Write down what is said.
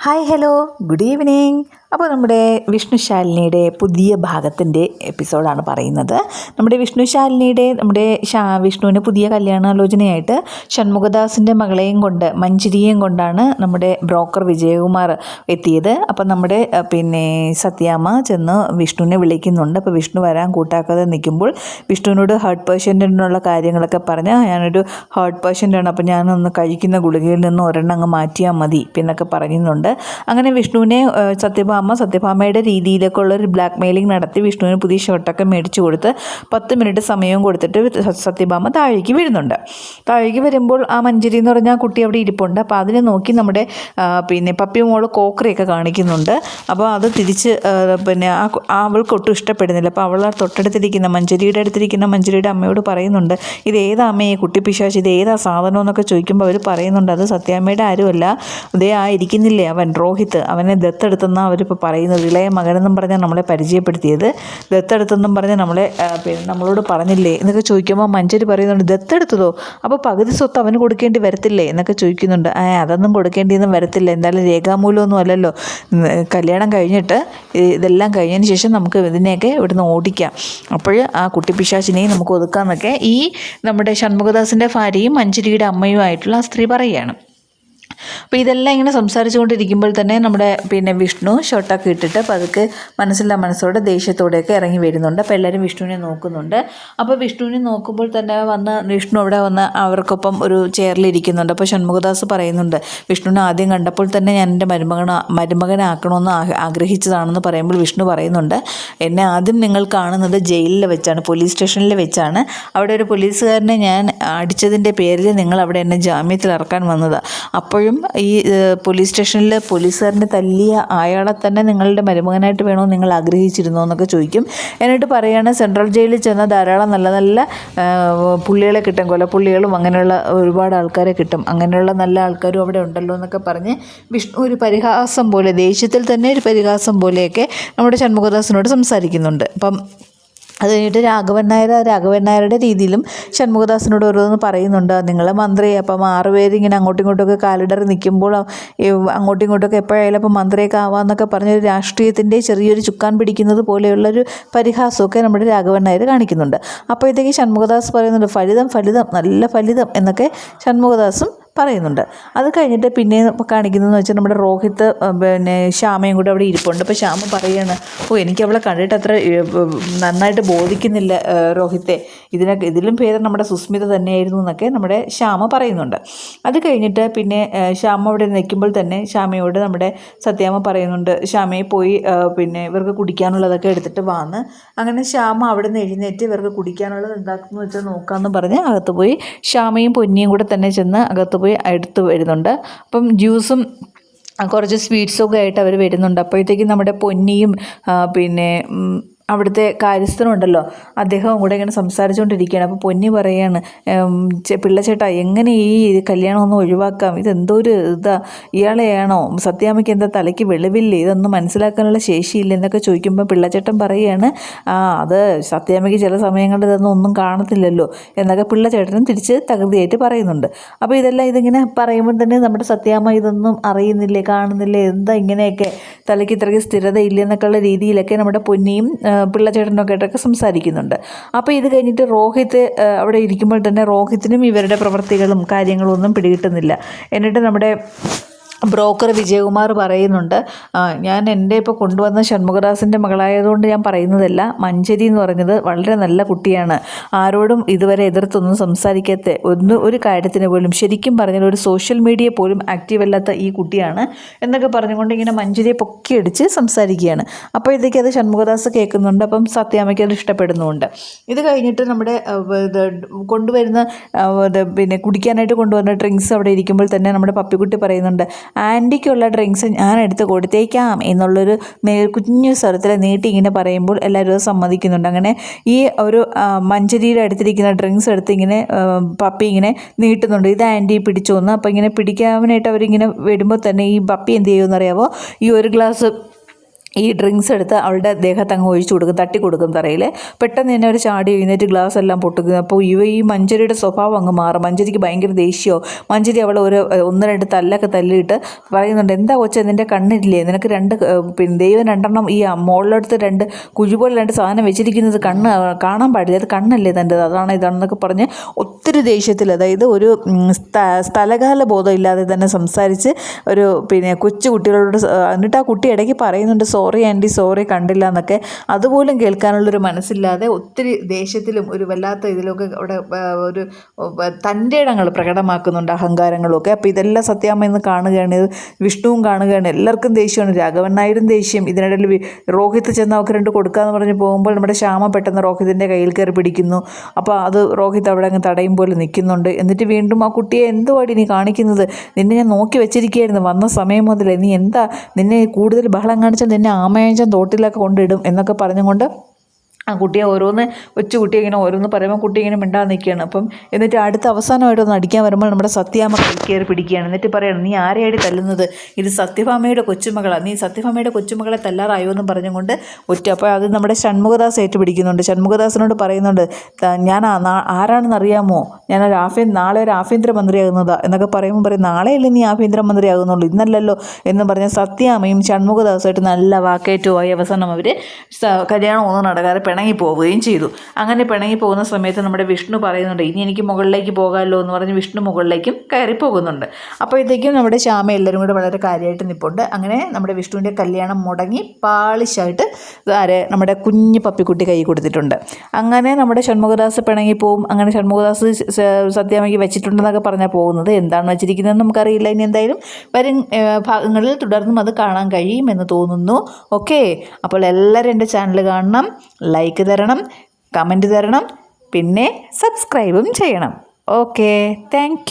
Hi hello good evening അപ്പോൾ നമ്മുടെ വിഷ്ണുശാലിനിയുടെ പുതിയ ഭാഗത്തിന്റെ എപ്പിസോഡാണ് പറയുന്നത്. നമ്മുടെ വിഷ്ണുശാലിനിയുടെ നമ്മുടെ ശാ വിഷ്ണുവിന് പുതിയ കല്യാണാലോചനയായിട്ട് ഷൺമുഖദാസിന്റെ മകളെയും കൊണ്ട് മഞ്ചിരിയെയും കൊണ്ടാണ് നമ്മുടെ ബ്രോക്കർ വിജയകുമാർ എത്തിയത്. അപ്പം നമ്മുടെ പിന്നെ സത്യാമ്മ ചെന്ന് വിഷ്ണുവിനെ വിളിക്കുന്നുണ്ട്. അപ്പോൾ വിഷ്ണു വരാൻ കൂട്ടാക്കാതെ നിൽക്കുമ്പോൾ വിഷ്ണുവിനോട് ഹാർട്ട് പേഷ്യന്റിനുള്ള കാര്യങ്ങളൊക്കെ പറഞ്ഞ് ഞാനൊരു ഹാർട്ട് പേഷ്യന്റാണ് അപ്പോൾ ഞാനൊന്ന് കഴിക്കുന്ന ഗുളികയിൽ നിന്ന് ഒരെണ്ണം അങ്ങ് മാറ്റിയാൽ മതി എന്നൊക്കെ പറയുന്നുണ്ട് അങ്ങനെ വിഷ്ണുവിനെ ഏഹ്, സത്യഭാമ സത്യഭാമയുടെ രീതിയിലേക്കുള്ള ഒരു ബ്ലാക്ക് മെയിലിംഗ് നടത്തി വിഷ്ണുവിന് പുതിയ ഷർട്ടൊക്കെ മേടിച്ചു കൊടുത്ത് പത്ത് മിനിറ്റ് സമയവും കൊടുത്തിട്ട് സത്യഭാമ താഴേക്ക് വീഴുന്നുണ്ട് താഴേക്ക് വരുമ്പോൾ ആ മഞ്ചരി എന്ന് പറഞ്ഞാൽ കുട്ടി അവിടെ ഇരിപ്പുണ്ട്. അപ്പോൾ അതിനെ നോക്കി നമ്മുടെ പിന്നെ പപ്പി മോൾ കോക്കറിയൊക്കെ കാണിക്കുന്നുണ്ട്. അപ്പോൾ അത് തിരിച്ച് പിന്നെ ആ അവൾക്ക് ഒട്ടും ഇഷ്ടപ്പെടുന്നില്ല. അപ്പോൾ അവൾ തൊട്ടടുത്തിരിക്കുന്ന മഞ്ചരിയുടെ അടുത്തിരിക്കുന്ന മഞ്ചരിയുടെ അമ്മയോട് പറയുന്നുണ്ട് ഇത് ഏതാ അമ്മയെ കുട്ടി പിശാച്ച് ഇത് ഏതാ സാധനം? എന്നൊക്കെ ചോദിക്കുമ്പോൾ അവർ പറയുന്നുണ്ട് അത് സത്യാമ്മയുടെ ആരുമല്ല. ഇതേ ആ ഇരിക്കുന്നില്ലേ അവൻ രോഹിത്. അവനെ ദത്തെടുത്തെന്നാണ് അവരിപ്പോൾ പറയുന്നത് ഇളയ മകനെന്നും പറഞ്ഞാൽ നമ്മളെ പരിചയപ്പെടുത്തിയത്. ദത്തെടുത്തെന്നും പറഞ്ഞ് നമ്മളെ പിന്നെ നമ്മളോട് പറഞ്ഞില്ലേ എന്നൊക്കെ ചോദിക്കുമ്പോൾ മഞ്ചേരി പറയുന്നുണ്ട് ദത്തെടുത്തതോ? അപ്പോൾ പകുതി സ്വത്ത് അവന് കൊടുക്കേണ്ടി വരത്തില്ലേ? എന്നൊക്കെ ചോദിക്കുന്നുണ്ട്. ആ അതൊന്നും കൊടുക്കേണ്ടിയൊന്നും വരത്തില്ല. എന്തായാലും രേഖാമൂലമൊന്നും അല്ലല്ലോ. കല്യാണം കഴിഞ്ഞിട്ട് ഇതെല്ലാം കഴിഞ്ഞതിന് ശേഷം നമുക്ക് ഇതിനെയൊക്കെ ഇവിടുന്ന് ഓടിക്കാം. അപ്പോൾ ആ കുട്ടി പിശാചിനെയും നമുക്ക് ഒതുക്കാമെന്നൊക്കെ ഈ നമ്മുടെ ഷൺമുഖദാസിന്റെ ഭാര്യയും മഞ്ചരിയുടെ അമ്മയുമായിട്ടുള്ള ആ സ്ത്രീ പറയുകയാണ്. അപ്പോൾ ഇതെല്ലാം ഇങ്ങനെ സംസാരിച്ചുകൊണ്ടിരിക്കുമ്പോൾ തന്നെ നമ്മുടെ പിന്നെ വിഷ്ണു ഷോട്ടൊക്കെ ഇട്ടിട്ട് പതുക്കെ മനസ്സില്ല മനസ്സോടെ ദേഷ്യത്തോടെയൊക്കെ ഇറങ്ങി വരുന്നുണ്ട്. അപ്പോൾ എല്ലാവരും വിഷ്ണുവിനെ നോക്കുന്നുണ്ട്. അപ്പോൾ വിഷ്ണുവിനെ നോക്കുമ്പോൾ തന്നെ വന്ന് വിഷ്ണു അവിടെ വന്ന് അവർക്കൊപ്പം ഒരു ചെയറിലിരിക്കുന്നുണ്ട് അപ്പോൾ ഷൺമുഖദാസ് പറയുന്നുണ്ട് വിഷ്ണുവിനെ ആദ്യം കണ്ടപ്പോൾ തന്നെ ഞാൻ എന്റെ മരുമകൻ മരുമകനാക്കണമെന്ന് ആഗ്രഹിച്ചതാണെന്ന് പറയുമ്പോൾ വിഷ്ണു പറയുന്നുണ്ട് എന്നെ ആദ്യം നിങ്ങൾ കാണുന്നത് ജയിലിൽ വെച്ചാണ് പോലീസ് സ്റ്റേഷനിൽ വെച്ചാണ്. അവിടെ ഒരു പോലീസുകാരനെ ഞാൻ അടിച്ചതിന്റെ പേരിൽ നിങ്ങൾ അവിടെ എന്നെ ജാമ്യത്തിൽ ഇറക്കാൻ വന്നതാണ് അപ്പോഴും ഈ ഏഹ്, പോലീസ് സ്റ്റേഷനിൽ പോലീസുകാരനെ തല്ലിയ അയാളെ തന്നെ നിങ്ങളുടെ മരുമകനായിട്ട് വേണോ നിങ്ങൾ ആഗ്രഹിച്ചിരുന്നോ എന്നൊക്കെ ചോദിക്കും. എന്നിട്ട് പറയുകയാണ് സെൻട്രൽ ജയിലിൽ ചെന്ന ധാരാളം നല്ല നല്ല പുള്ളികളെ കിട്ടും. കൊലപ്പുള്ളികളും അങ്ങനെയുള്ള ഒരുപാട് ആൾക്കാരെ കിട്ടും. അങ്ങനെയുള്ള നല്ല ആൾക്കാരും അവിടെ ഉണ്ടല്ലോ എന്നൊക്കെ പറഞ്ഞ് വിഷ്ണു ഒരു പരിഹാസം പോലെ ദേഷ്യത്തിൽ തന്നെ ഒരു പരിഹാസം പോലെയൊക്കെ നമ്മുടെ ഷൺമുഖദാസിനോട് സംസാരിക്കുന്നുണ്ട്. അപ്പം അത് കഴിഞ്ഞിട്ട് രാഘവൻ നായർ രാഘവൻ നായരുടെ രീതിയിലും ഷൺമുഖദാസിനോട് ഓരോന്ന് പറയുന്നുണ്ട്. നിങ്ങൾ മന്ത്രി അപ്പം ആറുപേര് ഇങ്ങനെ അങ്ങോട്ടും ഇങ്ങോട്ടൊക്കെ കാലിടറി നിൽക്കുമ്പോൾ അങ്ങോട്ടും ഇങ്ങോട്ടൊക്കെ എപ്പോഴായാലും അപ്പം മന്ത്രിയൊക്കെ ആവാമെന്നൊക്കെ പറഞ്ഞൊരു രാഷ്ട്രീയത്തിന്റെ ചെറിയൊരു ചുക്കാൻ പിടിക്കുന്നത് പോലെയുള്ളൊരു പരിഹാസമൊക്കെ നമ്മുടെ രാഘവൻ നായർ കാണിക്കുന്നുണ്ട്. അപ്പോഴത്തേക്ക് ഷൺമുഖദാസ് പറയുന്നുണ്ട് ഫലിതം ഫലിതം നല്ല ഫലിതം എന്നൊക്കെ ഷൺമുഖദാസും പറയുന്നുണ്ട്. അത് കഴിഞ്ഞിട്ട് പിന്നെ കാണിക്കുന്നതെന്ന് വെച്ചാൽ നമ്മുടെ രോഹിത്ത് പിന്നെ ശ്യാമയും കൂടെ അവിടെ ഇരിപ്പുണ്ട്. അപ്പോൾ ശ്യാമ പറയാണ് ഓ എനിക്ക് അവളെ കണ്ടിട്ട് അത്ര നന്നായിട്ട് ബോധിക്കുന്നില്ല രോഹിത്തെ. ഇതിനൊക്കെ ഇതിലും ഭേദം നമ്മുടെ സുസ്മിത തന്നെയായിരുന്നു എന്നൊക്കെ നമ്മുടെ ശ്യാമ പറയുന്നുണ്ട്. അത് കഴിഞ്ഞിട്ട് പിന്നെ ശ്യാമ അവിടെ നിൽക്കുമ്പോൾ തന്നെ ശ്യാമയോട് നമ്മുടെ സത്യാമ്മ പറയുന്നുണ്ട് ശ്യാമയെ പോയി പിന്നെ ഇവർക്ക് കുടിക്കാനുള്ളതൊക്കെ എടുത്തിട്ട് വാന്ന്. അങ്ങനെ ശ്യാമ അവിടെ നിന്ന് എഴുന്നേറ്റ് ഇവർക്ക് കുടിക്കാനുള്ളത് എന്താക്കുന്നു വെച്ചാൽ നോക്കാമെന്ന് പറഞ്ഞ് അകത്ത് പോയി. ശ്യാമയും പൊന്നിയും കൂടെ തന്നെ ചെന്ന് അകത്ത് പോയി എടുത്ത് വരുന്നുണ്ട്. അപ്പം ജ്യൂസും കുറച്ച് സ്വീറ്റ്സൊക്കെ ആയിട്ട് അവർ വരുന്നുണ്ട്. അപ്പോഴത്തേക്കും നമ്മുടെ പൊന്നിയും പിന്നെ അവിടുത്തെ കാര്യസ്ഥനുണ്ടല്ലോ. അദ്ദേഹവും കൂടെ ഇങ്ങനെ സംസാരിച്ചുകൊണ്ടിരിക്കുകയാണ്. അപ്പോൾ പൊന്നി പറയാണ് പിള്ളച്ചേട്ടാ എങ്ങനെ ഈ കല്യാണം ഒന്ന് ഒഴിവാക്കാം? ഇതെന്തോ ഒരു ഇതാ ഇയാളെയാണോ? സത്യാമ്മയ്ക്ക് എന്താ തലയ്ക്ക് വെളിവില്ലേ? ഇതൊന്നും മനസ്സിലാക്കാനുള്ള ശേഷിയില്ല എന്നൊക്കെ ചോദിക്കുമ്പോൾ പിള്ളച്ചേട്ടൻ പറയുകയാണ് ആ അത് സത്യാമ്മയ്ക്ക് ചില സമയങ്ങളിൽ ഇതൊന്നും ഒന്നും കാണത്തില്ലല്ലോ എന്നൊക്കെ പിള്ളച്ചേട്ടനും തിരിച്ച് തകൃതിയായിട്ട് പറയുന്നുണ്ട്. അപ്പോൾ ഇതെല്ലാം ഇതിങ്ങനെ പറയുമ്പോൾ തന്നെ നമ്മുടെ സത്യാമ്മ ഇതൊന്നും അറിയുന്നില്ലേ കാണുന്നില്ലേ എന്താ ഇങ്ങനെയൊക്കെ തലയ്ക്ക് ഇത്രയ്ക്ക് സ്ഥിരതയില്ല എന്നൊക്കെയുള്ള രീതിയിലൊക്കെ നമ്മുടെ പൊന്നിയും പിള്ളച്ചേട്ടനൊക്കെ ആയിട്ടൊക്കെ സംസാരിക്കുന്നുണ്ട്. അപ്പോൾ ഇത് കഴിഞ്ഞിട്ട് രോഹിത്ത് അവിടെ ഇരിക്കുമ്പോൾ തന്നെ രോഹിത്തിനും ഇവരുടെ പ്രവൃത്തികളും കാര്യങ്ങളും ഒന്നും പിടികിട്ടുന്നില്ല. എന്നിട്ട് നമ്മുടെ ബ്രോക്കർ വിജയകുമാർ പറയുന്നുണ്ട് ഞാൻ എന്റെ ഇപ്പോൾ കൊണ്ടുവന്ന ഷൺമുഖദാസിന്റെ മകളായതുകൊണ്ട് ഞാൻ പറയുന്നതല്ല. മഞ്ചരി എന്ന് പറഞ്ഞത് വളരെ നല്ല കുട്ടിയാണ്. ആരോടും ഇതുവരെ എതിർത്തൊന്നും സംസാരിക്കാത്ത ഒന്ന് ഒരു കാര്യത്തിന് പോലും ശരിക്കും പറഞ്ഞാൽ ഒരു സോഷ്യൽ മീഡിയ പോലും ആക്റ്റീവ് അല്ലാത്ത ഈ കുട്ടിയാണ് എന്നൊക്കെ പറഞ്ഞുകൊണ്ട് ഇങ്ങനെ മഞ്ചരിയെ പൊക്കിയടിച്ച് സംസാരിക്കുകയാണ്. അപ്പോൾ ഇതൊക്കെ അത് ഷൺമുഖദാസ് കേൾക്കുന്നുണ്ട് അപ്പം സത്യാമയ്ക്ക് അത് ഇഷ്ടപ്പെടുന്നുമുണ്ട്. ഇത് കഴിഞ്ഞിട്ട് നമ്മുടെ കൊണ്ടുവരുന്ന പിന്നെ കുടിക്കാനായിട്ട് കൊണ്ടുവന്ന ഡ്രിങ്ക്സ് അവിടെ ഇരിക്കുമ്പോൾ തന്നെ നമ്മുടെ പപ്പിക്കുട്ടി പറയുന്നുണ്ട് ആന്റിക്കുള്ള ഡ്രിങ്ക്സ് ഞാൻ എടുത്ത് കൊടുത്തേക്കാം എന്നുള്ളൊരു കുഞ്ഞു സ്വരത്തിൽ നീട്ടി ഇങ്ങനെ പറയുമ്പോൾ എല്ലാവരും അത് സമ്മതിക്കുന്നുണ്ട്. അങ്ങനെ ഈ ഒരു മഞ്ചരിയുടെ അടുത്തിരിക്കുന്ന ഡ്രിങ്ക്സ് എടുത്ത് ഇങ്ങനെ പപ്പി ഇങ്ങനെ നീട്ടുന്നുണ്ട്. ഇത് ആന്റി പിടിച്ചു പിടിച്ചോന്ന്. അപ്പോൾ ഇങ്ങനെ പിടിക്കാനായിട്ട് അവരിങ്ങനെ വരുമ്പോൾ തന്നെ ഈ പപ്പി എന്ത് ചെയ്യുമെന്ന് അറിയാമോ ഈ ഒരു ഗ്ലാസ് ഈ ഡ്രിങ്ക്സ് എടുത്ത് അവളുടെ ദേഹത്ത് അങ്ങ് ഒഴിച്ചു കൊടുക്കും തട്ടി കൊടുക്കും തറയിൽ പെട്ടെന്ന് തന്നെ അവർ ചാടി എഴുന്നേറ്റ് ഗ്ലാസ് എല്ലാം പൊട്ടുക അപ്പോൾ ഇവ ഈ മഞ്ചരിയുടെ സ്വഭാവം അങ്ങ് മാറും. മഞ്ചരിക്ക് ഭയങ്കര ദേഷ്യമോ മഞ്ചരി അവൾ ഒരു ഒന്ന് രണ്ട് തല്ലൊക്കെ തല്ലിയിട്ട് പറയുന്നുണ്ട് എന്താ കൊച്ച നിന്റെ കണ്ണില്ലേ? നിനക്ക് രണ്ട് പിന്നെ ദൈവം രണ്ടെണ്ണം ഈ മുകളിലെടുത്ത് രണ്ട് കുഴിപോലെ രണ്ട് സാധനം വെച്ചിരിക്കുന്നത് കണ്ണ് കാണാൻ പാടില്ല. അത് കണ്ണല്ലേ തന്റെത്? അതാണ് ഇതാണെന്നൊക്കെ പറഞ്ഞ് ഒത്തിരി ദേഷ്യത്തിൽ അതായത് ഒരു സ്ഥ- സ്ഥലകാല ബോധം ഇല്ലാതെ തന്നെ സംസാരിച്ച് ഒരു പിന്നെ കൊച്ചു കുട്ടികളോട് എന്നിട്ട് ആ കുട്ടി ഇടയ്ക്ക് പറയുന്നുണ്ട് സോറി ആന്റി സോറി കണ്ടില്ല എന്നൊക്കെ അതുപോലും കേൾക്കാനുള്ളൊരു മനസ്സില്ലാതെ ഒത്തിരി ദേഷ്യത്തിലും ഒരു വല്ലാത്ത ഇതിലൊക്കെ അവിടെ ഒരു തന്റെ ഇടങ്ങൾ പ്രകടമാക്കുന്നുണ്ട് അഹങ്കാരങ്ങളും ഒക്കെ അപ്പോൾ ഇതെല്ലാം സത്യാമ്മ ഇന്ന് കാണുകയാണ്. വിഷ്ണുവും കാണുകയാണ്. എല്ലാവർക്കും ദേഷ്യമാണ്. രാഘവൻ നായരും ദേഷ്യം. ഇതിനിടയിൽ രോഹിത്ത് ചെന്ന് അവർക്ക് രണ്ട് കൊടുക്കാന്ന് പറഞ്ഞ് പോകുമ്പോൾ നമ്മുടെ ശ്യാമ പെട്ടെന്ന് റോഹിത്തിന്റെ കയ്യിൽ കയറി പിടിക്കുന്നു. അപ്പോൾ അത് രോഹിത് അവിടെ അങ്ങ് തടയും പോലെ നിൽക്കുന്നുണ്ട്. എന്നിട്ട് വീണ്ടും ആ കുട്ടിയെ എന്തുവാടി നീ കാണിക്കുന്നത്? നിന്നെ ഞാൻ നോക്കി വെച്ചിരിക്കുകയായിരുന്നു. വന്ന സമയം മുതലേ നീ എന്താ നിന്നെ കൂടുതൽ ബഹളം കാണിച്ചാൽ നിന്നെ ആമയഞ്ചൻ തോട്ടിലൊക്കെ കൊണ്ടിടും എന്നൊക്കെ പറഞ്ഞുകൊണ്ട് ആ കുട്ടിയെ ഓരോന്ന് ഒച്ച കുട്ടി ഇങ്ങനെ ഓരോന്ന് പറയുമ്പോൾ കുട്ടി ഇങ്ങനെ മിണ്ടാതെ നിൽക്കുകയാണ്. അപ്പം എന്നിട്ട് അടുത്ത അവസാനമായിട്ട് ഒന്ന് അടിക്കാൻ വരുമ്പോൾ നമ്മുടെ സത്യാമ്മ കയറി പിടിക്കുകയാണ്. എന്നിട്ട് പറയണം നീ ആരെയായിട്ട് തല്ലുന്നത്? ഇത് സത്യഭാമയുടെ കൊച്ചുമകളാണ് നീ സത്യഭാമയുടെ കൊച്ചുമകളെ തല്ലാറായോ? എന്ന് പറഞ്ഞുകൊണ്ട് ഒറ്റ അപ്പോൾ അത് നമ്മുടെ ഷൺമുഖദാസ് ഏറ്റുപിടിക്കുന്നുണ്ട്. ഷൺമുഖദാസിനോട് പറയുന്നുണ്ട് ഞാൻ ആരാണെന്ന് അറിയാമോ ഞാൻ ഒരു ആഭ്യ നാളെ ഒരു ആഭ്യന്തരമന്ത്രിയാകുന്നതാ. എന്നൊക്കെ പറയുമ്പോൾ പറയും നാളെയല്ലേ നീ ആഭ്യന്തരമന്ത്രിയാകുന്നുള്ളൂ? ഇന്നല്ലല്ലോ? എന്ന് പറഞ്ഞ സത്യാമ്മയും ഷൺമുഖദാസുമായിട്ട് നല്ല വാക്കേറ്റവുമായി അവസാനം അവർ കല്യാണം ഒന്നും നടക്കാതെ പിണങ്ങി പോവുകയും ചെയ്തു. അങ്ങനെ പിണങ്ങി പോകുന്ന സമയത്ത് നമ്മുടെ വിഷ്ണു പറയുന്നുണ്ട് ഇനി എനിക്ക് മുകളിലേക്ക് പോകാമല്ലോ എന്ന് പറഞ്ഞ് വിഷ്ണു മുകളിലേക്കും കയറി പോകുന്നുണ്ട് അപ്പോഴത്തേക്കും നമ്മുടെ ശ്യാമ എല്ലാവരും കൂടെ വളരെ കാര്യമായിട്ട് നിൽപ്പുണ്ട് അങ്ങനെ നമ്മുടെ വിഷ്ണുവിന്റെ കല്യാണം മുടങ്ങി പാളിശായിട്ട് ആരെ നമ്മുടെ കുഞ്ഞു പപ്പിക്കുട്ടി കൈ കൊടുത്തിട്ടുണ്ട്. അങ്ങനെ നമ്മുടെ ഷൺമുഖദാസ് പിണങ്ങി പോവും അങ്ങനെ ഷൺമുഖദാസ് സത്യാമയ്ക്ക് വെച്ചിട്ടുണ്ടെന്നൊക്കെ പറഞ്ഞാൽ പോകുന്നത്. എന്താണ് വെച്ചിരിക്കുന്നതെന്ന് നമുക്കറിയില്ല. ഇനി എന്തായാലും വരും ഭാഗങ്ങളിൽ തുടർന്നും അത് കാണാൻ കഴിയുമെന്ന് തോന്നുന്നു. ഓക്കെ. അപ്പോൾ എല്ലാവരും എന്റെ ചാനൽ കാണണം. ലൈക്ക് തരണം കമന്റ് തരണം പിന്നെ സബ്സ്ക്രൈബും ചെയ്യണം. Okay thank